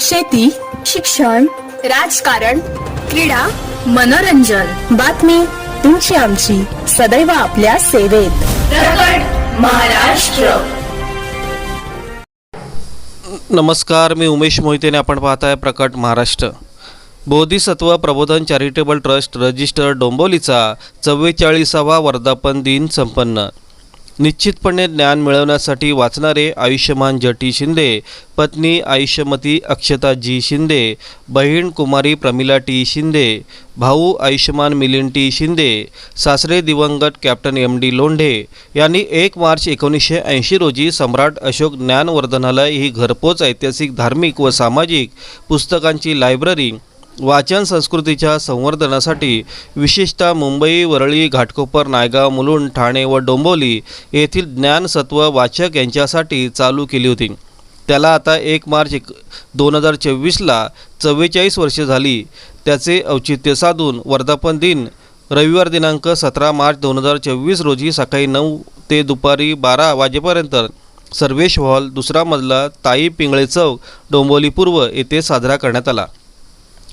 शेती शिक्षण राजकारण क्रीडा मनोरंजन. बातमी तुमची आमची. सदैव आपल्या सेवेत. प्रकट महाराष्ट्र. नमस्कार मी उमेश मोहितेने आपण पाहताय प्रकट Maharashtra. Bodhisattva Prabodhan charitable trust register डोंबोलीचा चव्वेचाळीसावा वर्धापन दिन संपन्न. निश्चितपणे ज्ञान मिळवण्यासाठी वाचणारे आयुष्यमान जटी शिंदे पत्नी आयुष्यमती अक्षता जी शिंदे बहीण कुमारी प्रमिला टी शिंदे भाऊ आयुष्यमान मिलिंद टी शिंदे सासरे दिवंगत कॅप्टन एम डी लोंढे यांनी एक मार्च एकोणीसशे ऐंशी रोजी सम्राट अशोक ज्ञानवर्धनालय ही घरपोच ऐतिहासिक धार्मिक व सामाजिक पुस्तकांची लायब्ररी वाचन संस्कृतीच्या संवर्धनासाठी विशेषतः मुंबई वरळी घाटकोपर नायगाव मुलुंड ठाणे व डोंबोली येथील ज्ञानसत्व वाचक यांच्यासाठी चालू केली होती. त्याला आता एक मार्च एक दोन हजार चोवीसला चव्वेचाळीस वर्षे झाली. त्याचे औचित्य साधून वर्धापन दिन रविवार दिनांक सतरा मार्च दोन हजार चोवीस रोजी सकाळी नऊ ते दुपारी बारा वाजेपर्यंत सर्वेश हॉल दुसरा मजला ताई पिंगळे चौक डोंबोली पूर्व येथे साजरा करण्यात आला.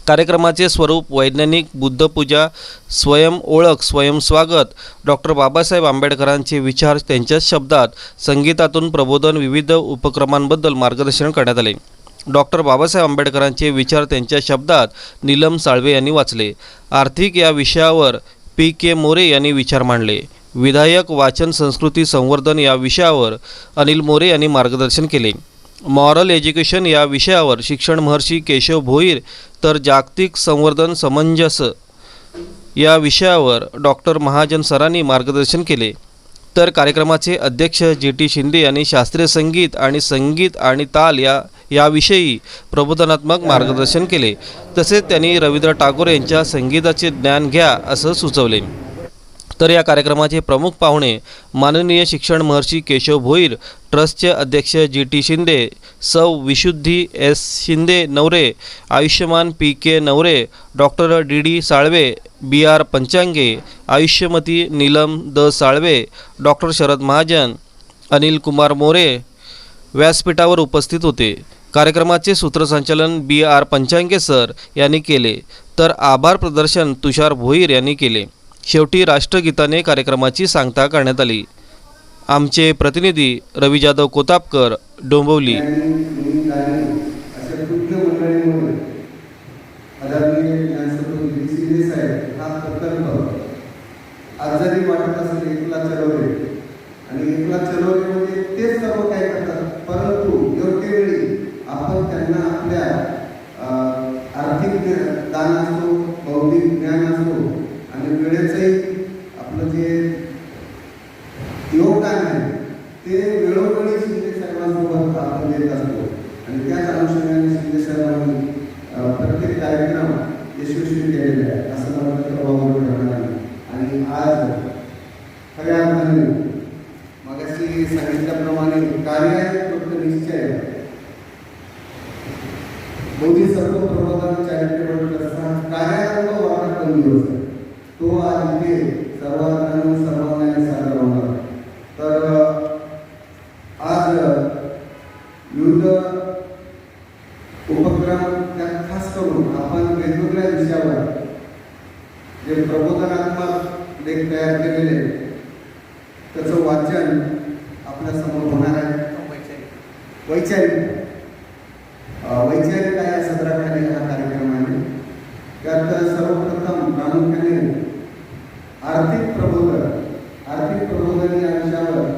कार्यक्रमाचे स्वरूप वैज्ञानिक बुद्धपूजा स्वयं ओळख स्वयं स्वागत. डॉक्टर बाबासाहेब आंबेडकरांचे विचार त्यांच्याच शब्दात. संगीतातून प्रबोधन विविध उपक्रमांबद्दल मार्गदर्शन करण्यात आले. डॉक्टर बाबासाहेब आंबेडकरांचे विचार त्यांच्या शब्दात नीलम साळवे यांनी वाचले. आर्थिक या विषयावर पी के मोरे यांनी विचार मांडले. विधायक वाचन संस्कृती संवर्धन या विषयावर अनिल मोरे यांनी मार्गदर्शन केले. मॉरल एज्युकेशन या विषयावर शिक्षण महर्षी केशव भोईर तर जागतिक संवर्धन समंजस या विषयावर डॉक्टर महाजन सरांनी मार्गदर्शन केले. तर कार्यक्रमाचे अध्यक्ष जी टी शिंदे यांनी शास्त्रीय संगीत आणि संगीत आणि ताल या याविषयी प्रबोधनात्मक मार्गदर्शन केले. तसेच त्यांनी रवींद्र टागोर यांच्या संगीताचे ज्ञान घ्या असं सुचवले. तर या कार्यक्रमाचे प्रमुख पाहुणे माननीय शिक्षण महर्षी केशव भोईर ट्रस्टचे अध्यक्ष जी टी शिंदे सौ Vishuddhi S Shinde Navare Ayushman P K Navare doctor D D Salve B R Panchange आयुष्यमती Neelam the Salve doctor Sharad Mahajan Anil Kumar More व्यासपीठावर उपस्थित होते. कार्यक्रमाचे सूत्रसंचालन बी आर पंचांगे सर यांनी केले. तर आभार प्रदर्शन तुषार भोईर यांनी केले. शेवटी राष्ट्रगीताने कार्यक्रमाची सांगता करण्यात आली. आमचे प्रतिनिधी रवी जाधव कोतापकर डोंबवली. आणि मुली गाणी अशा कुठल्या मंडळीमुळे आदरणीय ज्ञानसत्व गिरी शिंदे साहेब हा प्रकल्प आज जरी वाटत असेल एकला चलवले आणि एकला चलवले म्हणजे तेच सर्व काय करतात परंतु योग्य वेळी आपण त्यांना आपल्या अं, आर्थिक ज्ञा- दान असतो बौद्धिक ज्ञान असतो आणि वेळेचंही आपलं जे योगदान आहे ते वेळोवेळी शिंदे साहेबांसोबत आपण देत असतो आणि त्याच अनुषंगाने शिंदे साहेबांनी अं, प्रत्येक कार्यक्रम यशस्वी केलेला आहे असं मला तर वावरून ठरणार नाही आणि आज नाही अर्थाने मगाशी सांगितल्याप्रमाणे कार्य आहे फक्त निश्चय आहे. बोधिसत्व प्रबोधन चॅरिटेबल ट्रस्टचा कार्यात्मक वापर कमी होत तो आज इथे सर्वांना सर्वांना साजरा होणार आहे. तर अ, आज अ, विविध उपक्रम त्यात खास करून आपण वेगवेगळ्या विषयावर जे प्रबोधनात्मक लेख तयार केलेले आहेत, त्याचं वाचन आपल्यासमोर होणार आहे. वैचारिक. अ, वैचारिक आहे? सदराखाली हा कार्यक्रम आहे. त्यात सर्वप्रथम प्रामुख्याने आर्थिक प्रबोधन आर्थिक प्रबोधन या विषयावर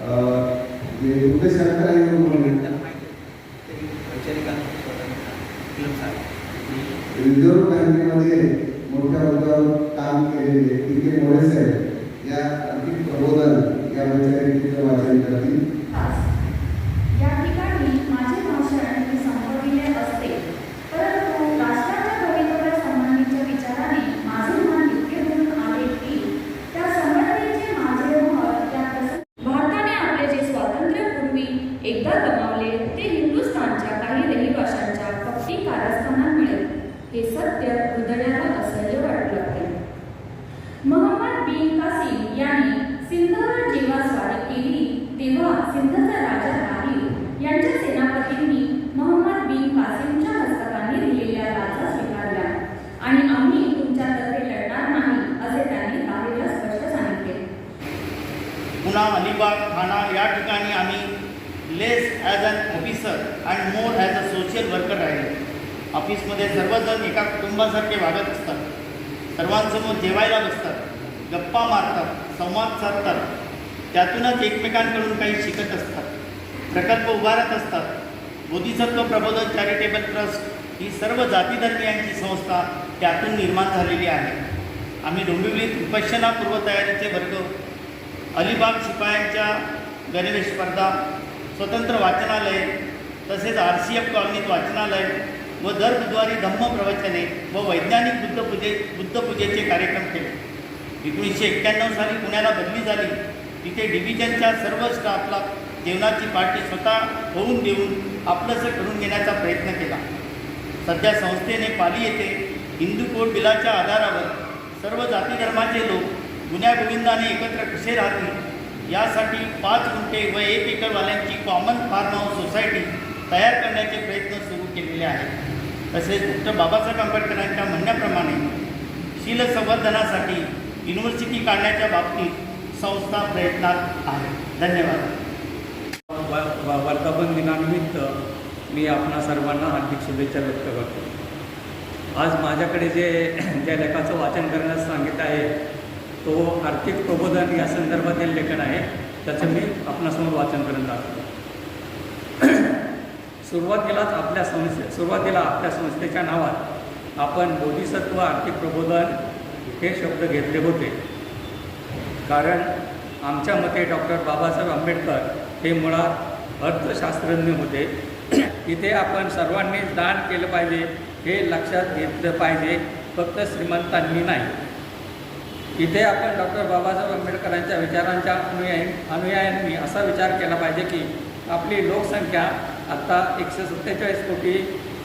अ, जे बुद्धशंकर आहे म्हणून रिझर्व्ह बँकेमध्ये मोठ्या हुद्द्यावर काम केलेले पी के मोरे साहेब या आर्थिक प्रबोधन या वैचारिकतेचं वाचन करतील या ठिकाणी माझे भाषण मी संपविले असते परंतु राष्ट्राच्या भवितव्यासंबंधीच्या विचाराने माझे मन इतके भरून आले की त्या संघटनेचे माझे मत या प्रसंगी भारताने आपले जे स्वातंत्र्य पूर्वी एकदा गमावले ते हिंदुस्थानच्या काही रहिवाशांच्या कपटी कारस्थानात मिळेल हे सत्य हृदयाला असह्य वाटू लागते मोहम्मद बिन कासिम यांनी सिंधवर जेव्हा स्वारी केली तेव्हा या ठिकाणी आम्ही less as an officer and more as social worker राहिले. ऑफिसमध्ये सर्वजण एका कुटुंबासारखे वागत असतात. सर्वांसमोर जेवायला बसतात गप्पा मारतात संवाद साधतात. त्यातूनच एकमेकांकडून काही शिकत असतात. प्रकल्प उभारत असतात. बोधिसत्व प्रबोधन चॅरिटेबल ट्रस्ट ही सर्व जातीधर्मियांची संस्था त्यातून निर्माण झालेली आहे. आम्ही डोंबिवलीत विपश्यना पूर्वतयारीचे वर्ग अलिबाग शिपायांच्या गणवेश स्पर्धा स्वतंत्र वाचनालय तसेच आर सी एफ कॉलनीत वाचनालय व दर बुधवारी धम्म प्रवचने व वैज्ञानिक बुद्धपूजे बुद्धपूजेचे कार्यक्रम केले. एकोणीसशे एक्क्याण्णव साली पुण्याला बदली झाली. तिथे डिव्हिजनच्या सर्व स्टाफला जेवणाची पार्टी स्वतः होऊन देऊन आपलंसं करून घेण्याचा प्रयत्न केला. सध्या संस्थेने पाली येथे हिंदू कोड बिलाच्या आधारावर सर्व जाती धर्माचे लोक गुन्ह्यागोविंदाने एकत्र कसे राहतील? यासाठी पाच गुंठे व एक एकरवाल्यांची कॉमन फार्म हाऊस सोसायटी तयार करण्याचे प्रयत्न सुरू केलेले आहेत. तसेच डॉक्टर बाबासाहेब आंबेडकरांच्या म्हणण्याप्रमाणे शील संवर्धनासाठी युनिव्हर्सिटी काढण्याच्या बाबतीत संस्था प्रयत्नात आहे. धन्यवाद. व- वर्धापन दिनानिमित्त मी आपणा सर्वांना हार्दिक शुभेच्छा व्यक्त करतो. आज माझ्याकडे जे ज्या लेखाचं वाचन करण्यास सांगितलं आहे तो आर्थिक प्रबोधन या संदर्भातील लेखन आहे. त्याचं मी आपणासमोर वाचन करत असतो सुरुवातीलाच आपल्या संस्थे सुरुवातीला आपल्या संस्थेच्या नावात आपण बोधिसत्व आर्थिक प्रबोधन हे शब्द घेतले होते. कारण आमच्या मते डॉक्टर बाबासाहेब आंबेडकर हे मुळात अर्थशास्त्रज्ञ होते. इथे आपण सर्वांनी दान केलं पाहिजे हे लक्षात घेतलं पाहिजे फक्त श्रीमंतांनी नाही. इथे आपण डॉक्टर बाबासाहेब आंबेडकरांच्या विचारांच्या अनुयायी अनुयायांनी असा विचार केला पाहिजे की आपली लोकसंख्या आत्ता एकशे सत्तेचाळीस कोटी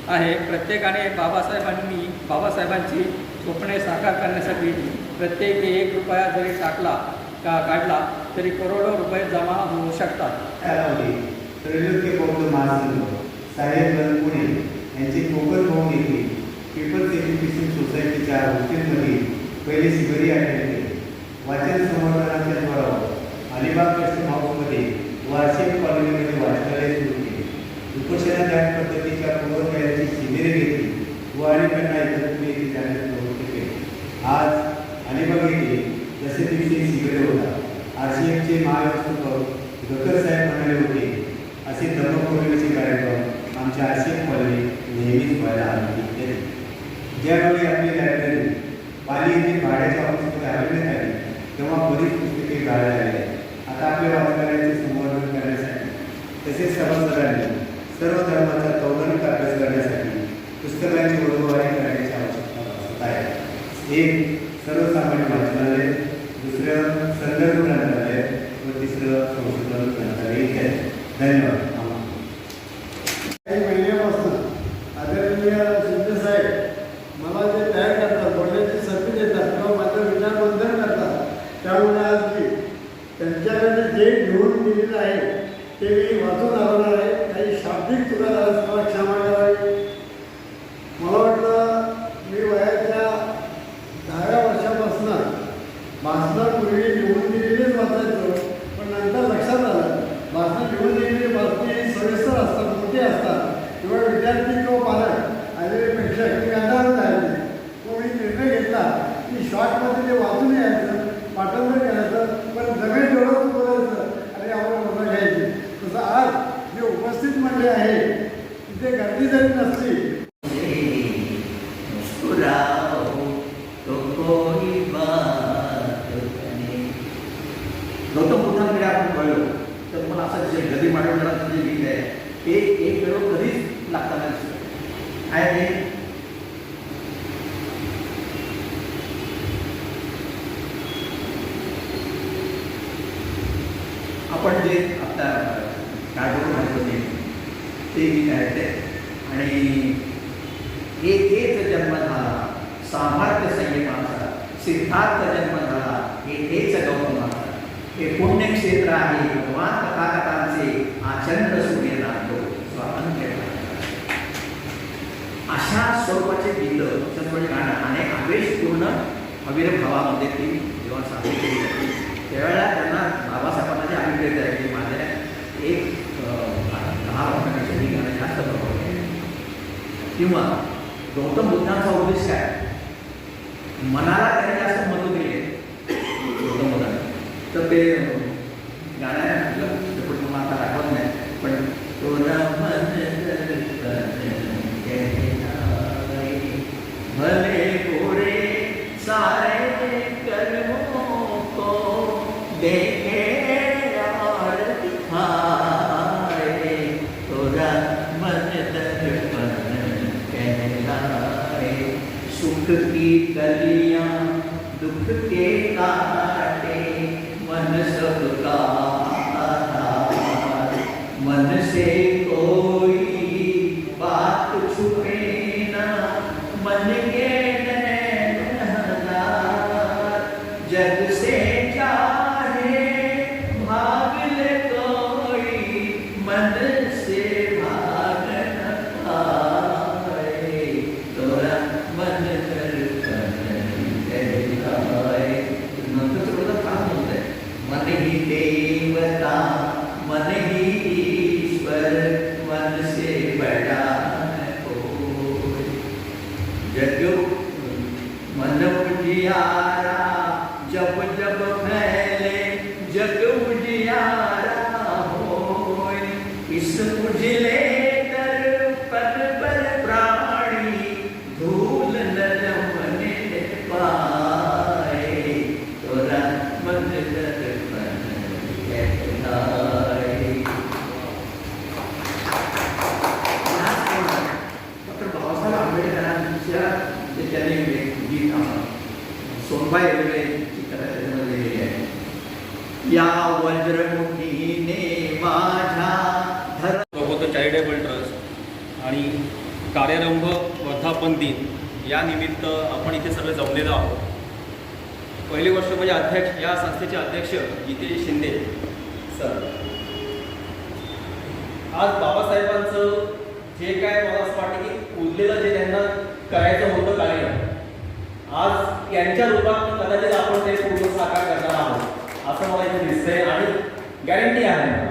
आहे. प्रत्येकाने बाबासाहेबांनी बाबासाहेबांची स्वप्ने साकार करण्यासाठी प्रत्येकी एक रुपया जरी टाकला का काढला तरी करोडो रुपये जमा होऊ शकतात. कालावधी त्रैलोक्य बौद्ध महासंघ साहेब पुणे यांची कोकण भवन येथे पीपल्स एज्युकेशन सोसायटीच्या हॉस्टेलमध्ये पहिले शिबिरी आढळली वाचन संवर्धनाच्या द्वारा अलिबाग कस्टम हाऊसमध्ये वार्षिक कॉलेजमध्ये वाचनालय उपोषणा ज्ञान पद्धतीच्या पूर्वतयारीची शिबिरे घेतली. व अनेकांना एकत्रित येथे जाण्यास प्रवृत्त केले. आज अलिबाग येथे दशदिवसीय शिबिरे होतात. आर सी एफचे महाव्यवस्थापक गकर साहेब म्हणाले होते असे धर्मपौर्णिमेचे कार्यक्रम आमच्या आर सी एफ कॉलनी नेहमीच व्हायला हवे. केले ज्यावेळी आपली लायब्ररी पाली येथे भाड्याच्या ऑफिसमध्ये हलवण्यात आली तेव्हा बरीच पुस्तके गाळल्या आली आता आपल्या वाचनालयाचे संवर्धन करण्यासाठी तसेच सभासदांनी सर्व धर्माचा तौलनिक अभ्यास करण्यासाठी पुस्तकांची वडोवारी करण्याची आवश्यकता भासत आहे. एक सर्वसामान्य वाचनालय दुसरं संदर्भ ग्रंथालय व तिसरं संशोधन ग्रंथालय इथे धन्यवाद. काही जे घेऊन दिलेलं आहे ते मी वाचून आवडणार आहे. काही शाब्दिक चुका झाल्या मला क्षमा करावी मला वाटलं मी वयाच्या दहाव्या वर्षापासून भाषणापूर्वी लिहून दिलेलेच वाचायचो पण नंतर लक्षात आलं भाषणात लिहून दिलेली बातमी सविस्तर असतात मोठी असतात किंवा विद्यार्थी किंवा पालक आलेले प्रेक्षक मी अंधारच आहे तो मी निर्णय घेतला की शॉर्टमध्ये ते वाचून यायचं पाठांतर करायचं पण जमेल तेवढं बोलायचं आणि आपण मजा घ्यायची तसं आज जे उपस्थित आहे. तिथे गर्दी जरी नसली मुस्कुराओ तो कोई बात नहीं गौतम बुद्धांकडे आपण कळलो तर मला असं जे गदी मांडवणारा जे गीत आहे ते एक वेळ कधीच लागताना दिसतं आहे हे आपण जे आता काय करून म्हणत होते ते मी आहे आणि आणि येथेच जन्म झाला. सामर्थ्य संयमाचा सिद्धार्थ जन्म झाला. हे येथेच गौतमाचा हे पुण्यक्षेत्र आहे. भगवान तथागतांचे आचंद्र सूर्य लागतो. स्वातंत्र्य अशा स्वरूपाचे गीतं चंद्रपणे गाणं आणि आवेशपूर्ण अविरभावामध्ये ती जेव्हा सादर केली त्यावेळेला त्यांना बाबासाहेबांना जे अभिप्रेत आहे. किंवा गौतम बुद्धांचा उद्देश काय? मनाला त्यांनी जास्त महत्त्व दिले. गौतम बुद्धांना. तर ते गाण्या या वज्रमुखीने माझ्या धर प्रबोधन चॅरिटेबल ट्रस्ट आणि कार्यारंभ वर्धापन दिन. या निमित्त आपण इथे सगळे जमलेलो आहोत. पहिली गोष्ट म्हणजे अध्यक्ष या संस्थेचे अध्यक्ष गीतेश शिंदे सर. आज बाबासाहेबांचं जे काय मला असं वाटतं की उरलेलं जे त्यांना करायचं होतं कार्य आज यांच्या रूपात कदाचित आपण ते पूर्ण साकार करणार आहोत असं मला आणि गॅरंटी आहे.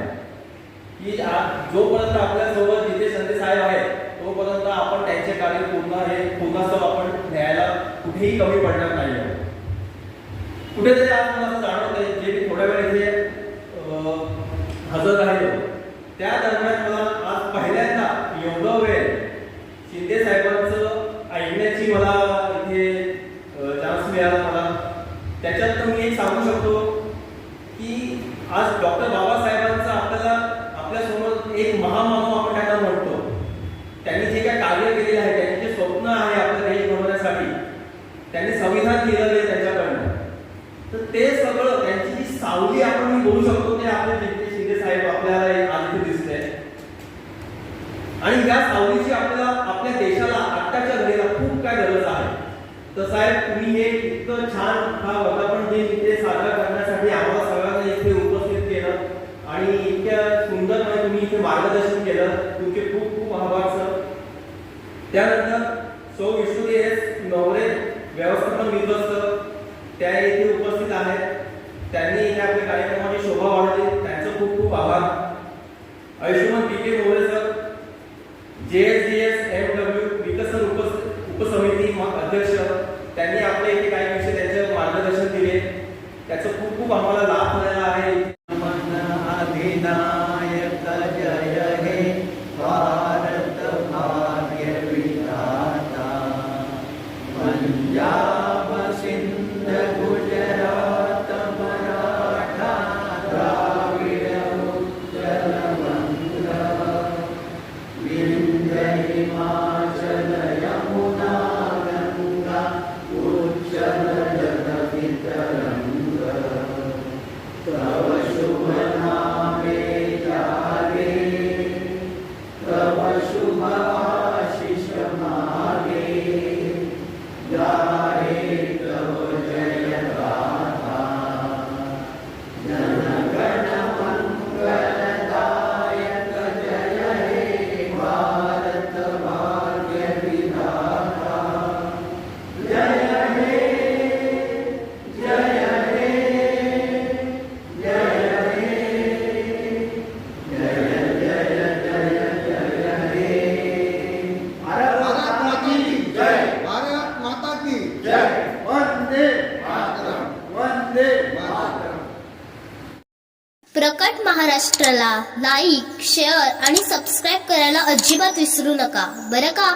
की जोपर्यंत आपल्यासोबत जिथे संदेश साहेब आहेत तोपर्यंत आपण त्यांचे कार्य पूर्ण हे पूर्णसह आपण न्यायला कुठेही कमी पडणार नाही कुठेतरी आज मला जाणवत आहे जे मी थोड्या वेळ इथे हजर राहिलो त्या दरम्यान मला आज पहिल्यांदा एवढं वेळ शिंदे साहेबांचं ऐकण्याची मला इथे चान्स मिळाला मला. त्याच्यात मी एक सांगू शकतो आज डॉक्टर बाबासाहेबांचं आपल्याला आपल्यासमोर एक महामानव आपण त्यांना म्हणतो. त्यांनी जे काय कार्य केलेलं आहे त्यांचे जे स्वप्न आहे आपलं देश बनवण्यासाठी त्यांनी संविधान केलेलं आहे त्यांच्याकडनं. तर ते सगळं त्यांची जी सावली आपण बोलू शकतो ते आपले जिंकले शिंदे साहेब आपल्याला आज दिसते आणि या सावलीची आपल्याला आपल्या देशाला आत्ताच्या घडीला खूप काय गरज आहे. तर साहेब तुम्ही हे इतकं छान हा वर्धापन दिन इथे साजरा करण्यासाठी आम्हाला सगळ्यांना इथे उपस्थित केलं आणि इतक्या सुंदरपणे तुम्ही इथे मार्गदर्शन केलं. तुमचे खूप खूप आभार सर त्यानंतर सौ हे नवरे व्यवस्थापन विध्वस्त त्या येथे उपस्थित आहेत. त्यांनी इथे आपल्या कार्यक्रमाची शोभा वाढवली. त्यांचं खूप खूप आभार. Ayushman P K More sir J S D S M W विकसन उप उपसमिती अध्यक्ष. त्यांनी आपल्या इथे काही विषय त्यांचे मार्गदर्शन दिले. त्याचं खूप खूप आम्हाला लाभ मिळाला. लाईक शेअर आणि सबस्क्राईब करायला अजिबात विसरू नका. बरं का?